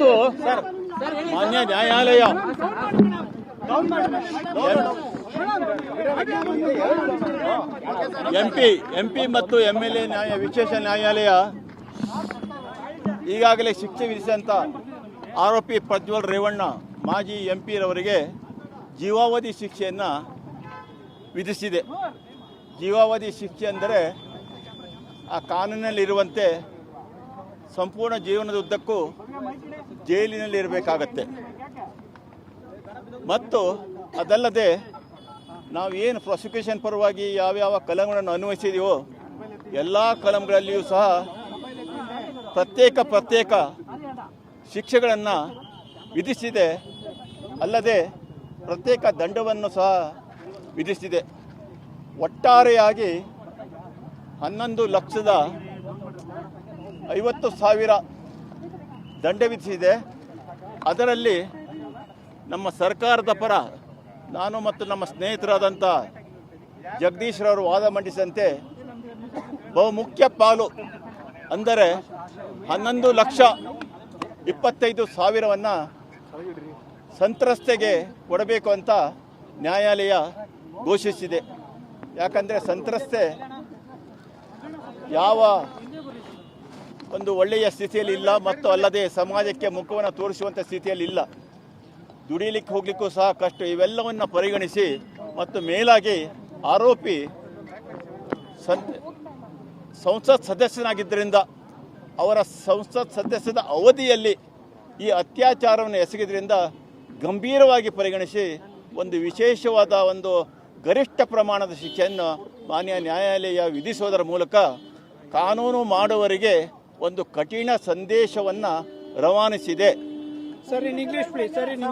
ಮತ್ತು ಮಾನ್ಯ ನ್ಯಾಯಾಲಯ. ಎಂಪಿ ಎಂಪಿ ಮತ್ತು ಎಂ ಎಲ್ ಎ ನ್ಯಾಯ, ವಿಶೇಷ ನ್ಯಾಯಾಲಯ ಈಗಾಗಲೇ ಶಿಕ್ಷೆ ವಿಧಿಸಿದಂಥ ಆರೋಪಿ ಪ್ರಜ್ವಲ್ ರೇವಣ್ಣ, ಮಾಜಿ ಎಂ ಪಿರವರಿಗೆ ಜೀವಾವಧಿ ಶಿಕ್ಷೆಯನ್ನು ವಿಧಿಸಿದೆ. ಜೀವಾವಧಿ ಶಿಕ್ಷೆ ಅಂದರೆ ಆ ಕಾನೂನಿನಲ್ಲಿರುವಂತೆ ಸಂಪೂರ್ಣ ಜೀವನದ ಉದ್ದಕ್ಕೂ ಜೈಲಿನಲ್ಲಿ ಇರಬೇಕಾಗತ್ತೆ ಮತ್ತು ಅದಲ್ಲದೆ ನಾವು ಏನು ಪ್ರಾಸಿಕ್ಯೂಷನ್ ಪರವಾಗಿ ಯಾವ್ಯಾವ ಕಲಂಗಳನ್ನು ಅನ್ವಯಿಸಿದೆಯೋ ಎಲ್ಲ ಕಲಂಗಳಲ್ಲಿಯೂ ಸಹ ಪ್ರತ್ಯೇಕ ಪ್ರತ್ಯೇಕ ಶಿಕ್ಷೆಗಳನ್ನು ವಿಧಿಸಿದೆ ಅಲ್ಲದೆ ಪ್ರತ್ಯೇಕ ದಂಡವನ್ನು ಸಹ ವಿಧಿಸಿದೆ ಒಟ್ಟಾರೆಯಾಗಿ ಹನ್ನೊಂದು ಲಕ್ಷದ ಐವತ್ತು ಸಾವಿರ ದಂಡ ವಿಧಿಸಿದೆ. ಅದರಲ್ಲಿ ನಮ್ಮ ಸರ್ಕಾರದ ಪರ ನಾನು ಮತ್ತು ನಮ್ಮ ಸ್ನೇಹಿತರಾದಂಥ ಜಗದೀಶ್ರವರು ವಾದ ಮಂಡಿಸಿದಂತೆ ಬಹುಮುಖ್ಯ ಪಾಲು ಅಂದರೆ ಹನ್ನೊಂದು ಲಕ್ಷ ಇಪ್ಪತ್ತೈದು ಸಾವಿರವನ್ನು ಸಂತ್ರಸ್ತೆಗೆ ಕೊಡಬೇಕು ಅಂತ ನ್ಯಾಯಾಲಯ ಘೋಷಿಸಿದೆ. ಯಾಕಂದರೆ ಸಂತ್ರಸ್ತೆ ಯಾವ ಒಂದು ಒಳ್ಳೆಯ ಸ್ಥಿತಿಯಲ್ಲಿ ಇಲ್ಲ ಮತ್ತು ಅಲ್ಲದೆ ಸಮಾಜಕ್ಕೆ ಮುಖವನ್ನು ತೋರಿಸುವಂಥ ಸ್ಥಿತಿಯಲ್ಲಿ ಇಲ್ಲ. ದುಡಿಲಿಕ್ಕೆ ಹೋಗ್ಲಿಕ್ಕೂ ಸಹ ಕಷ್ಟ. ಇವೆಲ್ಲವನ್ನು ಪರಿಗಣಿಸಿ ಮತ್ತು ಮೇಲಾಗಿ ಆರೋಪಿ ಸಂಸತ್ ಸದಸ್ಯನಾಗಿದ್ದರಿಂದ ಅವರ ಸಂಸತ್ ಸದಸ್ಯದ ಅವಧಿಯಲ್ಲಿ ಈ ಅತ್ಯಾಚಾರವನ್ನು ಎಸಗಿದ್ರಿಂದ ಗಂಭೀರವಾಗಿ ಪರಿಗಣಿಸಿ ಒಂದು ವಿಶೇಷವಾದ ಒಂದು ಗರಿಷ್ಠ ಪ್ರಮಾಣದ ಶಿಕ್ಷೆಯನ್ನು ಮಾನ್ಯ ನ್ಯಾಯಾಲಯ ವಿಧಿಸುವುದರ ಮೂಲಕ ಕಾನೂನು ಮಾಡುವವರಿಗೆ ಒಂದು ಕಠಿಣ ಸಂದೇಶವನ್ನು ರವಾನಿಸಿದೆ. Sir in English please sir in